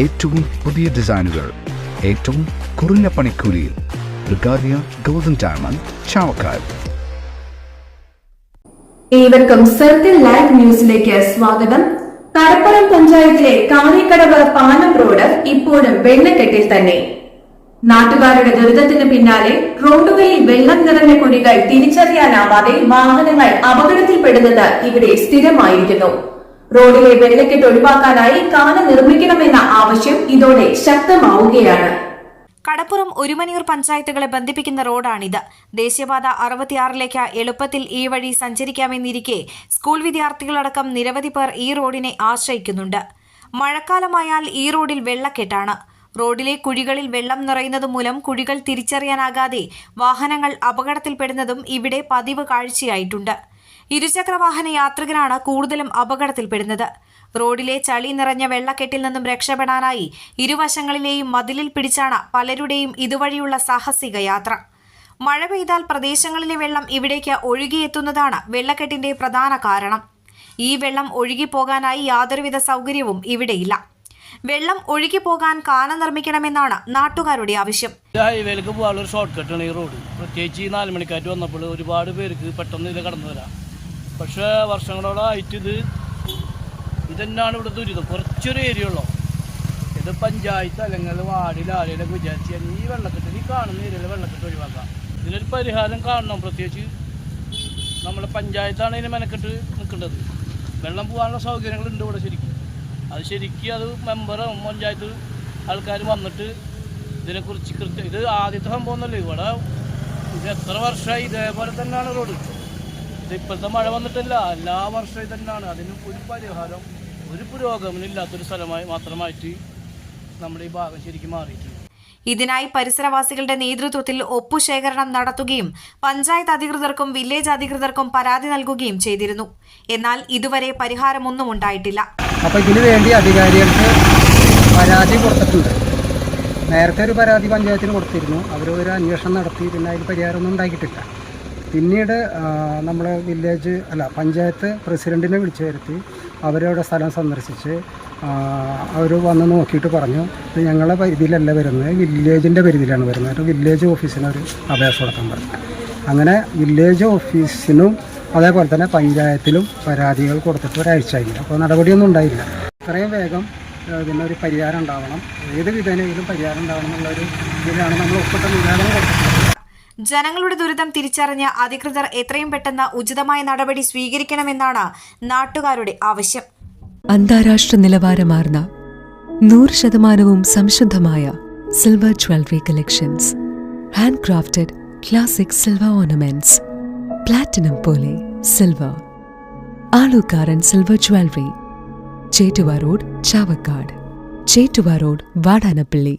ഏറ്റവും പുതിയ ഡിസൈനുകൾ ഏറ്റവും കുറഞ്ഞ പണിക്കൂലിയിൽ ബ്രിഗാദിയ ഗോൾഡൻ ഡയമണ്ട് ചാവക്കാൽ ഏവർക്കും സർക്കിൾ ലൈവ് ന്യൂസിലേക്ക് സ്വാഗതം. കടപ്പുറം പഞ്ചായത്തിലെ കാണിക്കടവ് പാലം റോഡ് ഇപ്പോഴും വെള്ളക്കെട്ടിൽ തന്നെ. നാട്ടുകാരുടെ ദുരിതത്തിന് പിന്നാലെ റോഡുകളിൽ വെള്ളം നിറഞ്ഞ കുഴികൾ തിരിച്ചറിയാനാവാതെ വാഹനങ്ങൾ അപകടത്തിൽപ്പെടുന്നത് ഇവിടെ സ്ഥിരമായിരിക്കുന്നു. റോഡിലെ വെള്ളക്കെട്ട് ഒഴിവാക്കാനായി കാന നിർമ്മിക്കണമെന്ന ആവശ്യം ഇതോടെ ശക്തമാവുകയാണ്. കടപ്പുറം ഒരുമനിയൂർ പഞ്ചായത്തുകളെ ബന്ധിപ്പിക്കുന്ന റോഡാണിത്. ദേശീയപാത അറുപത്തിയാറിലേക്ക് എളുപ്പത്തിൽ ഈ വഴി സഞ്ചരിക്കാമെന്നിരിക്കെ സ്കൂൾ വിദ്യാർത്ഥികളടക്കം നിരവധി പേർ ഈ റോഡിനെ ആശ്രയിക്കുന്നുണ്ട്. മഴക്കാലമായാൽ ഈ റോഡിൽ വെള്ളക്കെട്ടാണ്. റോഡിലെ കുഴികളിൽ വെള്ളം നിറയുന്നത് മൂലം കുഴികൾ തിരിച്ചറിയാനാകാതെ വാഹനങ്ങൾ അപകടത്തിൽപ്പെടുന്നതും ഇവിടെ പതിവ് കാഴ്ചയായിട്ടുണ്ട്. ഇരുചക്ര വാഹന യാത്രികരാണ് കൂടുതലും അപകടത്തിൽപ്പെടുന്നത്. റോഡിലെ ചളി നിറഞ്ഞ വെള്ളക്കെട്ടിൽ നിന്നും രക്ഷപ്പെടാനായി ഇരുവശങ്ങളിലെയും മതിലിൽ പിടിച്ചാണ് പലരുടെയും ഇതുവഴിയുള്ള സാഹസിക യാത്ര. മഴ പെയ്താൽ പ്രദേശങ്ങളിലെ വെള്ളം ഇവിടേക്ക് ഒഴുകിയെത്തുന്നതാണ് വെള്ളക്കെട്ടിന്റെ പ്രധാന കാരണം. ഈ വെള്ളം ഒഴുകിപ്പോകാനായി യാതൊരുവിധ സൗകര്യവും ഇവിടെയില്ല. വെള്ളം ഒഴുകി പോകാൻ കാന നിർമ്മിക്കണമെന്നാണ് നാട്ടുകാരുടെ ആവശ്യം. ഇത് ഹൈവേയിലേക്ക് പോകാനുള്ള ഷോർട്ട് കട്ടാണ് ഈ റോഡ് പ്രത്യേകിച്ച് ഈ നാല് മണിക്കാറ്റ് വന്നപ്പോൾ ഒരുപാട് പേർക്ക് പെട്ടെന്ന് ഇതിൽ കടന്നു വരാം. പക്ഷേ വർഷങ്ങളോളായിട്ട് ഇത് ഇതന്നെയാണ് ഇവിടെ ദുരിതം കുറച്ചൊരു ഏരിയ ഉള്ളൂ. ഇത് പഞ്ചായത്ത് അല്ലെങ്കിൽ വാർഡിൽ ആരെയൊക്കെ വിചാരിച്ച് ഈ വെള്ളക്കെട്ടിൽ ഈ കാണുന്ന ഏരിയയിലെ വെള്ളക്കെട്ട് ഒഴിവാക്കാം. ഇതിനൊരു പരിഹാരം കാണണം. പ്രത്യേകിച്ച് നമ്മുടെ പഞ്ചായത്താണ് ഇതിന് മെനക്കെട്ട് നിൽക്കേണ്ടത്. വെള്ളം പോകാനുള്ള സൗകര്യങ്ങളുണ്ട് ഇവിടെ ശരിക്കും. അത് ശരിക്കും അത് മെമ്പറും പഞ്ചായത്ത് ആൾക്കാർ വന്നിട്ട് ഇതിനെക്കുറിച്ച് കൃത്യം ഇത് ആദ്യത്തെ സംഭവം ഒന്നുമല്ല. ഇവിടെ ഇത് എത്ര വർഷമായി ഇതേപോലെ തന്നെയാണ് റോഡ്. ഇപ്പോഴത്തെ മഴ വന്നിട്ടില്ല. എല്ലാ വർഷവും ഇത് തന്നെയാണ് അതിന് ഒരു പരിഹാരം ഒരു പുരോഗമനം ഇല്ലാത്തൊരു സ്ഥലമായി മാത്രമായിട്ട് നമ്മുടെ ഈ ഭാഗം ശരിക്കും മാറിയിട്ടുണ്ട്. ഇതിനായി പരിസരവാസികളുടെ നേതൃത്വത്തിൽ ഒപ്പുശേഖരണം നടത്തുകയും പഞ്ചായത്ത് അധികൃതർക്കും വില്ലേജ് അധികൃതർക്കും പരാതി നൽകുകയും ചെയ്തിരുന്നു. എന്നാൽ ഇതുവരെ പരിഹാരമൊന്നും ഉണ്ടായിട്ടില്ല. അപ്പോൾ ഇതിനു വേണ്ടി അധികാരികൾക്ക് പരാതി കൊടുത്തിട്ടുണ്ട്. നേരത്തെ ഒരു പരാതി പഞ്ചായത്തിന് കൊടുത്തിരുന്നു. അവർ ഒരു അന്വേഷണം നടത്തി പിന്നെ അതിൽ പരിഹാരമൊന്നും ഉണ്ടാക്കിയിട്ടില്ല പിന്നീട് നമ്മൾ വില്ലേജ് അല്ല പഞ്ചായത്ത് പ്രസിഡന്റിനെ വിളിച്ചു വരുത്തി അവരവിടെ സ്ഥലം സന്ദർശിച്ച് അവർ വന്ന് നോക്കിയിട്ട് പറഞ്ഞു ഇത് ഞങ്ങളുടെ പരിധിയിലല്ല വരുന്നത് വില്ലേജിന്റെ പരിധിയിലാണ് വരുന്നത്. അപ്പോൾ വില്ലേജ് ഓഫീസിനൊരു അപേക്ഷ കൊടുക്കാൻ പറഞ്ഞു. അങ്ങനെ വില്ലേജ് ഓഫീസിനും അതേപോലെ തന്നെ പഞ്ചായത്തിലും പരാതികൾ കൊടുത്തിട്ട് ഒരാഴ്ചയായില്ല അപ്പോൾ നടപടിയൊന്നും ഉണ്ടായില്ല. ഇത്രയും വേഗം ഇതിനൊരു പരിഹാരം ഉണ്ടാവണം. ഏത് വിധേനയിലും പരിഹാരം ഉണ്ടാവണം എന്നുള്ളൊരു ഇതിലാണ് നമ്മൾ ഒപ്പിട്ട നിവേദനം കൊടുത്തിട്ടുള്ളത്. ജനങ്ങളുടെ ദുരിതം തിരിച്ചറിഞ്ഞ് അധികൃതർ എത്രയും പെട്ടെന്ന് ഉചിതമായ നടപടി സ്വീകരിക്കണമെന്നാണ് നാട്ടുകാരുടെ ആവശ്യം. അന്താരാഷ്ട്ര നിലവാരമാർന്ന നൂറ് ശതമാനവും സംശുദ്ധമായ silver jewellery collections handcrafted classic silver ornaments platinum പോലെ silver Alukkaran silver jewellery Chettuva road Chavakkad. Chettuva road Vadanappally.